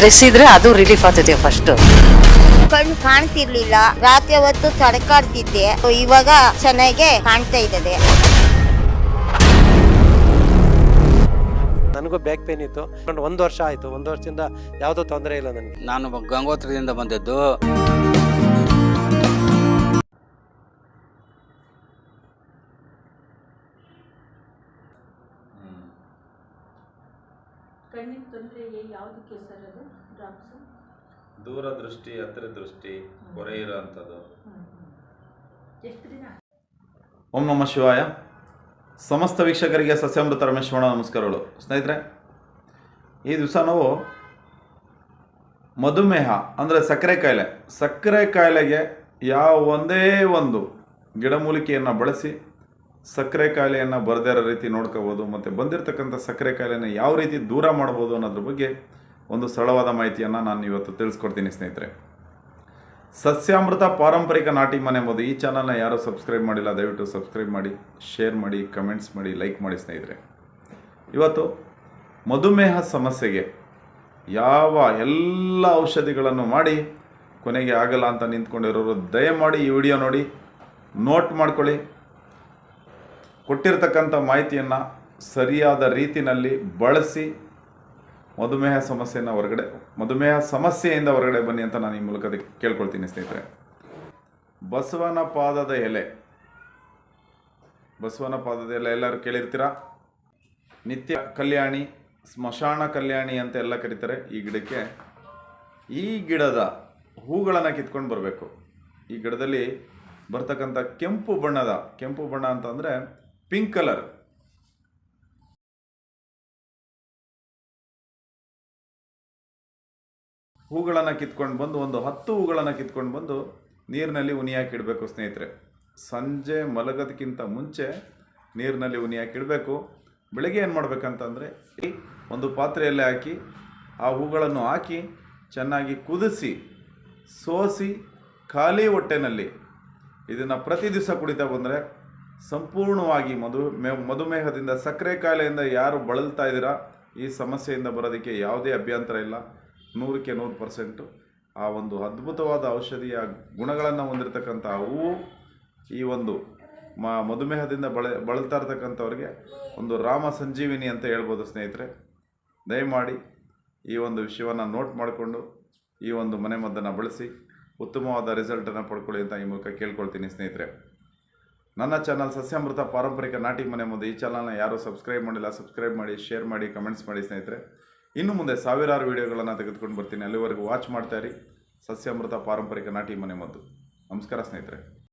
Stress ಇದ್ರೆ ಅದು relief ಆಗ್ತೈತೆ ಫಸ್ಟ್ ಕಣ್ಣು ಕಾಣ್ತಿರ್ಲಿಲ್ಲ. ರಾತ್ರಿ ಹೊತ್ತು ತಡಕಾಡ್ತಿದ್ದೆ. ಇವಾಗ ಚೆನ್ನಾಗೆ ಕಾಣ್ತಾ ಇದ್ದದೆ ನನಗೂ ಬ್ಯಾಕ್ ಪೇನ್ ಇತ್ತು. ಒಂದು ವರ್ಷ ಆಯಿತು. ಒಂದು ವರ್ಷದಿಂದ ಯಾವುದೋ ತೊಂದರೆ ಇಲ್ಲ ನನಗೆ. ನಾನು ಗಂಗೋತ್ರದಿಂದ ಬಂದದ್ದು. ಕಣ್ಣಿನ ತೊಂದರೆಗೆ ಯಾವುದಕ್ಕೆ ಸರ್ ಅದು? ಡ್ರಾಪ್ಸು? ದೂರದೃಷ್ಟಿ ಹತ್ತಿರ ದೃಷ್ಟಿ ಹೊರೆ ಇರೋವಂಥದ್ದು ಎಷ್ಟು ದಿನ? ಓಂ ನಮ ಶಿವಾಯ. ಸಮಸ್ತ ವೀಕ್ಷಕರಿಗೆ ಸಸ್ಯಾಮೃತ ರಮೇಶ್ವರ ನಮಸ್ಕಾರಗಳು. ಸ್ನೇಹಿತರೆ ಈ ದಿವಸ ನಾವು ಮಧುಮೇಹ ಅಂದರೆ ಸಕ್ಕರೆ ಕಾಯಿಲೆ. ಸಕ್ಕರೆ ಕಾಯಿಲೆಗೆ ಯಾವ ಒಂದೇ ಒಂದು ಗಿಡಮೂಲಿಕೆಯನ್ನು ಬಳಸಿ ಸಕ್ಕರೆ ಕಾಯಿಲೆಯನ್ನು ಬರದೇ ಇರೋ ರೀತಿ ನೋಡ್ಕೋಬೋದು, ಮತ್ತು ಬಂದಿರತಕ್ಕಂಥ ಸಕ್ಕರೆ ಕಾಯಿಲೆಯನ್ನು ಯಾವ ರೀತಿ ದೂರ ಮಾಡ್ಬೋದು ಅನ್ನೋದ್ರ ಬಗ್ಗೆ ಒಂದು ಸರಳವಾದ ಮಾಹಿತಿಯನ್ನು ನಾನು ಇವತ್ತು ತಿಳಿಸ್ಕೊಡ್ತೀನಿ ಸ್ನೇಹಿತರೆ. ಸಸ್ಯಾಮೃತ ಪಾರಂಪರಿಕ ನಾಟಿ ಮನೆ ಎಂಬುದು ಈ ಚಾನಲ್ನ ಯಾರು ಸಬ್ಸ್ಕ್ರೈಬ್ ಮಾಡಿಲ್ಲ, ದಯವಿಟ್ಟು ಸಬ್ಸ್ಕ್ರೈಬ್ ಮಾಡಿ ಶೇರ್ ಮಾಡಿ ಕಮೆಂಟ್ಸ್ ಮಾಡಿ ಲೈಕ್ ಮಾಡಿ ಸ್ನೇಹಿತರೆ. ಇವತ್ತು ಮಧುಮೇಹ ಸಮಸ್ಯೆಗೆ ಯಾವ ಎಲ್ಲ ಔಷಧಿಗಳನ್ನು ಮಾಡಿ ಕೊನೆಗೆ ಆಗಲ್ಲ ಅಂತ ನಿಂತ್ಕೊಂಡಿರೋರು ದಯಮಾಡಿ ಈ ವಿಡಿಯೋ ನೋಡಿ ನೋಟ್ ಮಾಡ್ಕೊಳ್ಳಿ. ಕೊಟ್ಟಿರ್ತಕ್ಕಂಥ ಮಾಹಿತಿಯನ್ನು ಸರಿಯಾದ ರೀತಿನಲ್ಲಿ ಬಳಸಿ ಮಧುಮೇಹ ಸಮಸ್ಯೆಯನ್ನು ಹೊರಗಡೆ, ಮಧುಮೇಹ ಸಮಸ್ಯೆಯಿಂದ ಹೊರಗಡೆ ಬನ್ನಿ ಅಂತ ನಾನು ಈ ಮೂಲಕ ಕೇಳ್ಕೊಳ್ತೀನಿ ಸ್ನೇಹಿತರೆ. ಬಸವನ ಪಾದದ ಎಲೆ. ಬಸವನ ಪಾದದ ಎಲೆ ಎಲ್ಲರೂ ಕೇಳಿರ್ತೀರಾ? ನಿತ್ಯ ಕಲ್ಯಾಣಿ, ಸ್ಮಶಾನ ಕಲ್ಯಾಣಿ ಅಂತ ಎಲ್ಲ ಕರೀತಾರೆ ಈ ಗಿಡಕ್ಕೆ. ಈ ಗಿಡದ ಹೂಗಳನ್ನು ಕಿತ್ಕೊಂಡು ಬರಬೇಕು. ಈ ಗಿಡದಲ್ಲಿ ಬರ್ತಕ್ಕಂಥ ಕೆಂಪು ಬಣ್ಣದ, ಕೆಂಪು ಬಣ್ಣ ಅಂತ ಅಂದರೆ ಪಿಂಕ್ ಕಲರ್ ಹೂಗಳನ್ನು ಕಿತ್ಕೊಂಡು ಬಂದು ಒಂದು ಹತ್ತು ಹೂಗಳನ್ನು ಕಿತ್ಕೊಂಡು ಬಂದು ನೀರಿನಲ್ಲಿ ಉನಿ ಹಾಕಿಡಬೇಕು ಸ್ನೇಹಿತರೆ. ಸಂಜೆ ಮಲಗೋದಕ್ಕಿಂತ ಮುಂಚೆ ನೀರಿನಲ್ಲಿ ಉನಿ ಹಾಕಿಡಬೇಕು ಬೆಳಗ್ಗೆ ಏನು ಮಾಡಬೇಕಂತಂದರೆ ಒಂದು ಪಾತ್ರೆಯಲ್ಲೇ ಹಾಕಿ, ಆ ಹೂಗಳನ್ನು ಹಾಕಿ ಚೆನ್ನಾಗಿ ಕುದಿಸಿ, ಸೋಸಿ ಖಾಲಿ ಹೊಟ್ಟೆನಲ್ಲಿ ಇದನ್ನು ಪ್ರತಿ ದಿವಸ ಕುಡಿತಾ ಬಂದರೆ ಸಂಪೂರ್ಣವಾಗಿ ಮಧು ಮಧುಮೇಹದಿಂದ ಸಕ್ಕರೆ ಕಾಯಿಲೆಯಿಂದ ಯಾರು ಬಳಲ್ತಾ ಇದ್ದೀರಾ? ಈ ಸಮಸ್ಯೆಯಿಂದ ಬರೋದಕ್ಕೆ ಯಾವುದೇ ಅಭ್ಯಂತರ ಇಲ್ಲ. ನೂರಕ್ಕೆ ನೂರು ಪರ್ಸೆಂಟು. ಆ ಒಂದು ಅದ್ಭುತವಾದ ಔಷಧಿಯ ಗುಣಗಳನ್ನು ಹೊಂದಿರತಕ್ಕಂಥ ಹೂವು ಈ ಒಂದು ಮ, ಮಧುಮೇಹದಿಂದ ಬಳೆ, ಬಳಲ್ತಾ ಇರ್ತಕ್ಕಂಥವ್ರಿಗೆ ಒಂದು ರಾಮ ಸಂಜೀವಿನಿ ಅಂತ ಹೇಳ್ಬೋದು ಸ್ನೇಹಿತರೆ. ದಯಮಾಡಿ ಈ ಒಂದು ವಿಷಯವನ್ನು ನೋಟ್ ಮಾಡಿಕೊಂಡು ಈ ಒಂದು ಮನೆಮದ್ದನ್ನು ಬಳಸಿ, ಉತ್ತಮವಾದ ರಿಸಲ್ಟನ್ನು ಪಡ್ಕೊಳ್ಳಿ ಅಂತ ಈ ಮೂಲಕ ಕೇಳ್ಕೊಳ್ತೀನಿ ಸ್ನೇಹಿತರೆ. ನನ್ನ ಚಾನಲ್ ಸಸ್ಯಾಮೃತ ಪಾರಂಪರಿಕ ನಾಟಿ ಮನೆ ಮುಂದೆ ಈ ಚಾನಲ್ನ ಯಾರು ಸಬ್ಸ್ಕ್ರೈಬ್ ಮಾಡಿಲ್ಲ, ಸಬ್ಸ್ಕ್ರೈಬ್ ಮಾಡಿ, ಶೇರ್ ಮಾಡಿ, ಕಮೆಂಟ್ಸ್ ಮಾಡಿ ಸ್ನೇಹಿತರೆ. ಇನ್ನು ಮುಂದೆ ಸಾವಿರಾರು ವಿಡಿಯೋಗಳನ್ನು ತೆಗೆದುಕೊಂಡು ಬರ್ತೀನಿ. ಅಲ್ಲಿವರೆಗೂ ವಾಚ್ ಮಾಡ್ತಾ ಇರಿ. ಸಸ್ಯಾಮೃತ ಪಾರಂಪರಿಕ ನಾಟಿ ಮನೆ ಮದ್ದು ನಮಸ್ಕಾರ ಸ್ನೇಹಿತರೆ.